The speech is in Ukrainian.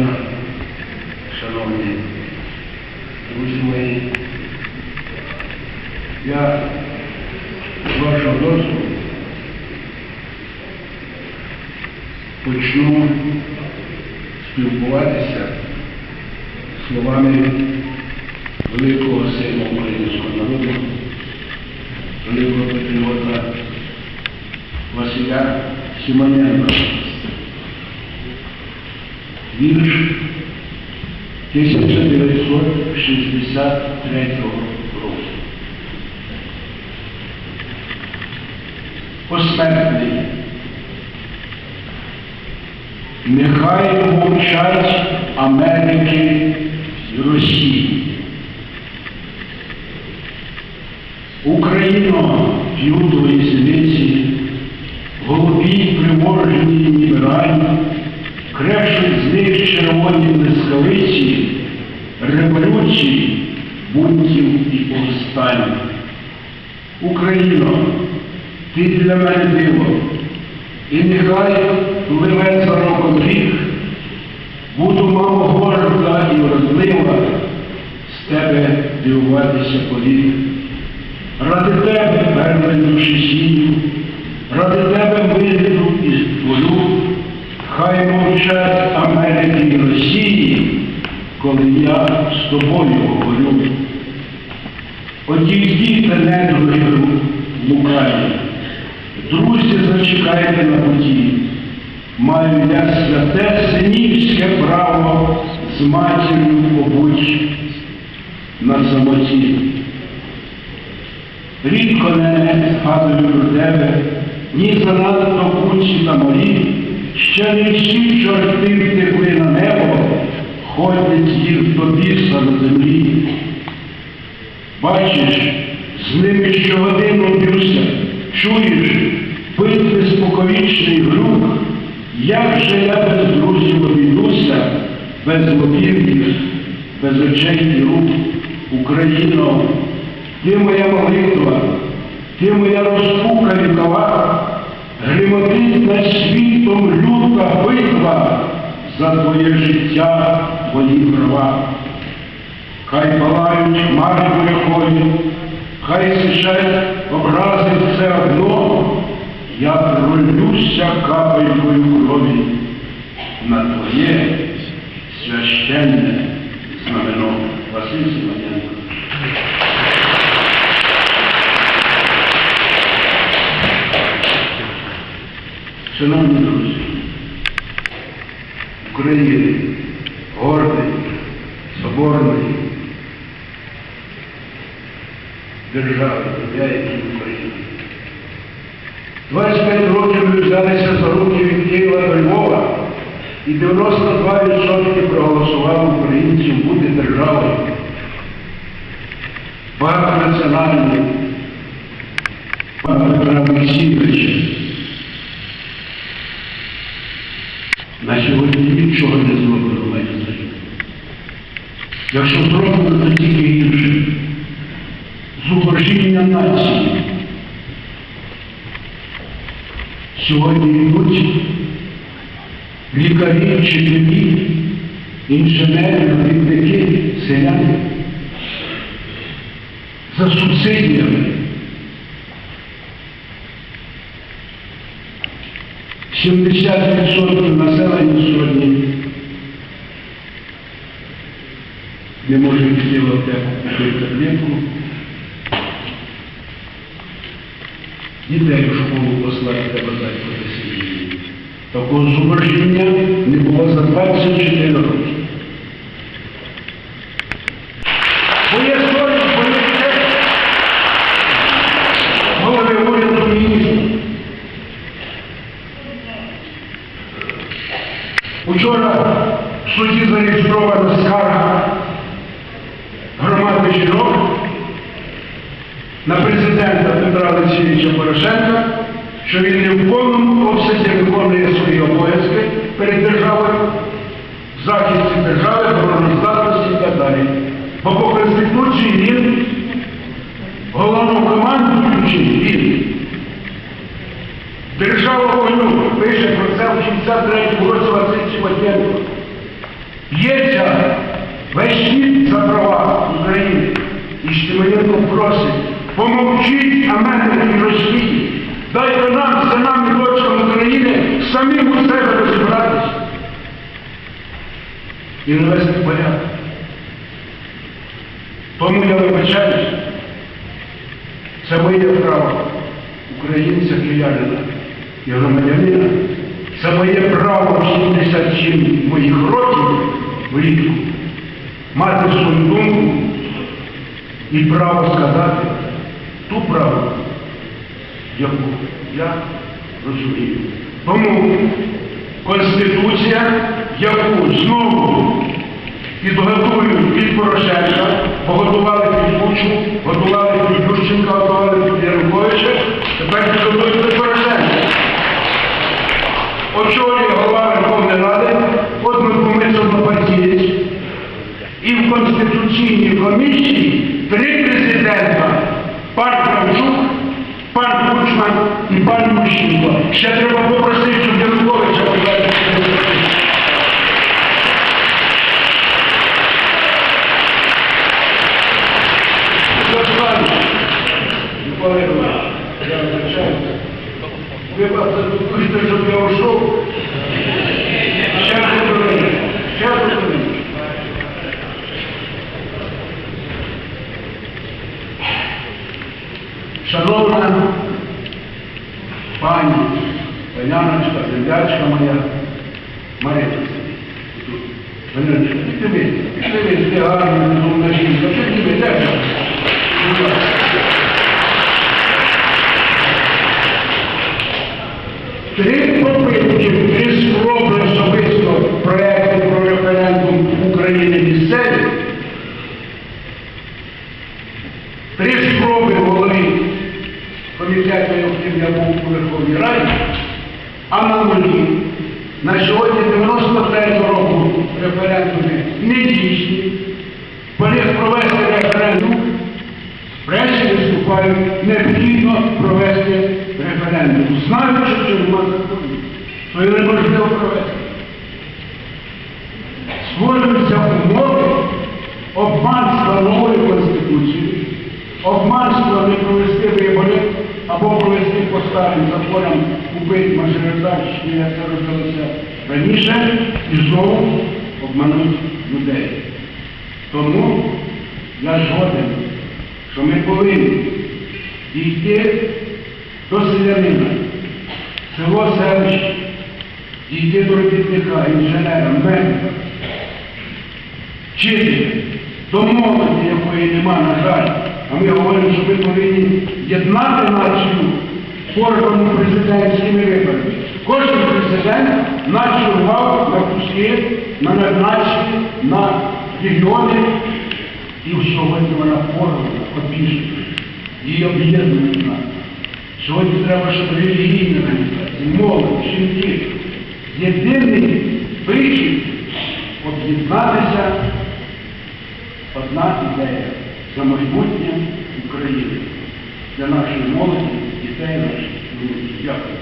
дня, шановні друзі мої. Я з вашого дозволу почну спілкуватися словами великого сина українського народу, великого патріота Василя Симоненка. Вірш 1963 року. Посмертний. Нехай мовчать Америки і Росії. Україно, юдової синиці, голубій приможній нібиральні, крешуть з них червоні блискавиці, революції, бунтів і повстань. Україно, ти для мене диво, і нехай пливе за роком рік, буду мамо горда і вродлива, з тебе дивуватися повік. Ради тебе верне душі сію, ради тебе вийду і створю, коли я з тобою говорю. Одійдіте недруги лукаві, друзі, зачекайте на путі. Маю я святе синівське право з матір'ю побуть на самоті. Рідко не згадую про тебе, ні занадто кучі та морі, ще не всі чорти на небо, ходять їх до біса на землі. Бачиш, з ними щогодину б'юся, чуєш, битви споковічний грук, як же я без друзів обійдуся, без лобів їх, без очей і рук, Україно, ти моя молитва, ти моя розпука вікова, гримотить над світом люта битва за твоє життя, твої права. Хай палають хмари бурякові, хай сичать образи все одно, я пролюся капелькою крові на твоє священне знамено. Василь Симоненко. Шановні друзі, України гордий, соборний, держави, я який Україна. 25 років ми взялися за руки від Києва до Львова, і 92% проголосували українців бути державою. Багатонаціональною. Петра Олексійовича, на сьогодні нічого не зробили в моїй країні. Якщо зроблено, то тільки гірше. Зубожіння нації. Сьогодні йдуть лікарі, вчителі, інженери, робітники, селяни за субсидіями. 70% населення сьогодні не може піти в аптеку. Дітей в школу послати треба дати професійні. Такого зубожіння не було за 24 роки. Учора в суді зареєстрована скарга громади жінок на президента Петра Олексійовича Порошенка, що він не в повному обсязі виконує свої обов'язки перед державою, в захисті держави, обороноздатності і так далі. Бо по Конституції він головнокомандуючий він. Держава війну пише про це в 63 році Василь Чеботенко. Б'ється весь світ за права України. І Штимоєнко просить, помовчіть мене і Росії. Дайте нам, синам і дочкам України, самим у себе розібратися і навести порядок. Тому я вибачаюсь, це моє право українця киянина і громадянина. Це моє право в 77 моїх років влітку мати свою думку і право сказати ту правду, яку я розумію. Тому Конституція, яку знову підготують під Порошенка, Конституційній комісії три президента. Пан Кравчук, пан Кучман і пан Ющенко. Ще треба попросити, щоб Януковича подати. Ви вас заспокоїте, щоб я ушов. Ще поговоримо. Ще поговоримо. Шановна пані, паняночка, землячка моя, Марина. Паняночка, пішли ви, пішли ви, всі гарні, розумна жінка, ви? Будь ласка. Три попитки, три а на сьогодні 93 року референдуми не дійсні. Поліз провести референдум, Врешті виступають, необхідно провести референдум. Знаючи, що нема закону, то і неможливо провести. Створюються умови обманства нової Конституції, обманства не провести вибори або провести по старим законам купити мажоритарщини, як це раніше, і знову обмануть людей. Тому я згоден що ми повинні дійти до селянина, село селище, дійти до робітника, інженера, медика, вчителя, до молоді, якої нема, на жаль. А ми говоримо, що ми повинні єднати націю органами президентськими виборами. Кожен президент націю рвав на куски, на надначі, на регіони, і сьогодні вона порвана, обіжена. Її об'єднує нас. Сьогодні треба, щоб релігійні організації, молодь, жінки, єдиний причіп об'єднатися одна ідея за майбутнє України для нашої молоді, дітей наших. Дякую.